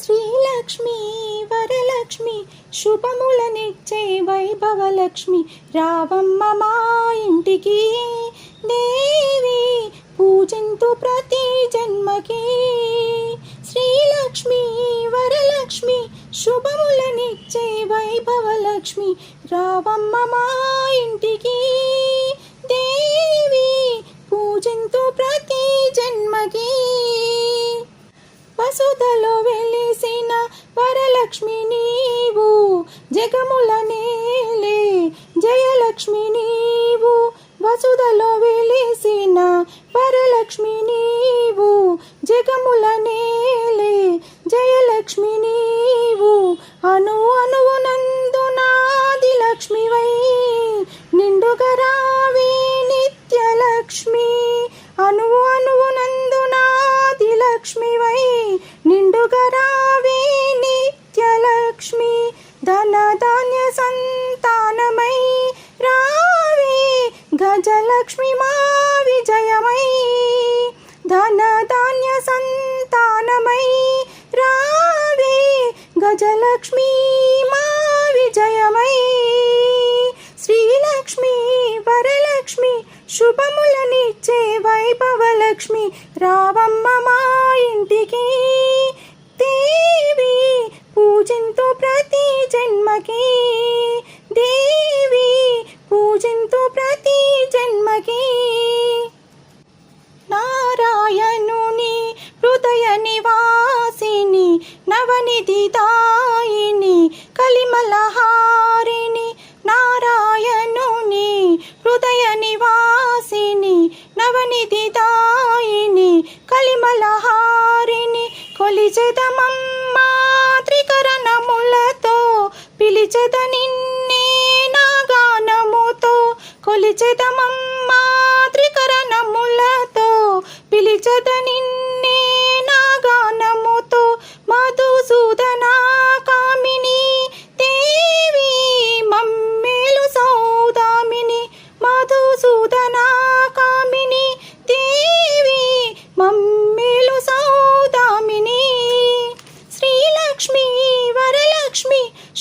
శ్రీలక్ష్మి వరలక్ష్మి శుభములనిచ్చే వైభవలక్ష్మి రావమ్మ మా ఇంటికి. దేవి పూజంతు ప్రతి జన్మకి. శ్రీలక్ష్మి వరలక్ష్మి శుభములనిచ్చే వైభవలక్ష్మి రావమ్మ మా ఇంటికి. దేవి జయలక్ష్మి నీవు జగముల నేలే జయలక్ష్మి నీవు వసుదలో వెలిసిన పరలక్ష్మి నీవు జగముల నేలే జయలక్ష్మి లక్ష్మి మా విజయమై ధన ధాన్య సంతానమై. రావే గజలక్ష్మి మా విజయమై. శ్రీలక్ష్మి వరలక్ష్మి శుభములనిచ్చే వైభవలక్ష్మి రావమ్మ మా ఇంటికి. దేవి పూజింతు ప్రతి జన్మకి. నవనిధి కలిమలహారిణి నారాయణుని హృదయ నివాసిని నవనిధి కలిమలహారిణి కొలిచెదమమ్మా త్రికరణములతో పిలిచెద నిన్నే నాగానముతో కొలిచెదమమ్మా త్రికరణములతో పిలిచెద నిన్నే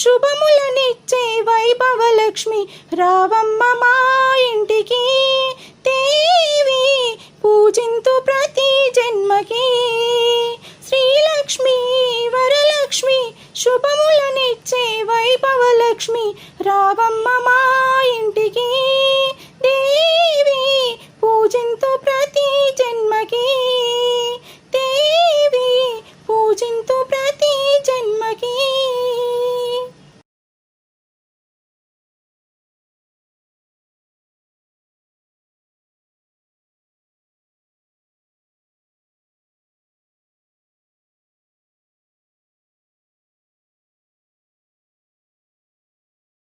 శుభములనిచ్చే వైభవలక్ష్మి. రావమ్మ మా ఇంటికి దేవి పూజింతు ప్రతి జన్మకి. శ్రీలక్ష్మి వరలక్ష్మి శుభములనిచ్చే వైభవలక్ష్మి. రావమ్మ మా ఇంటికి దేవి పూజింతు ప్రతి జన్మకి.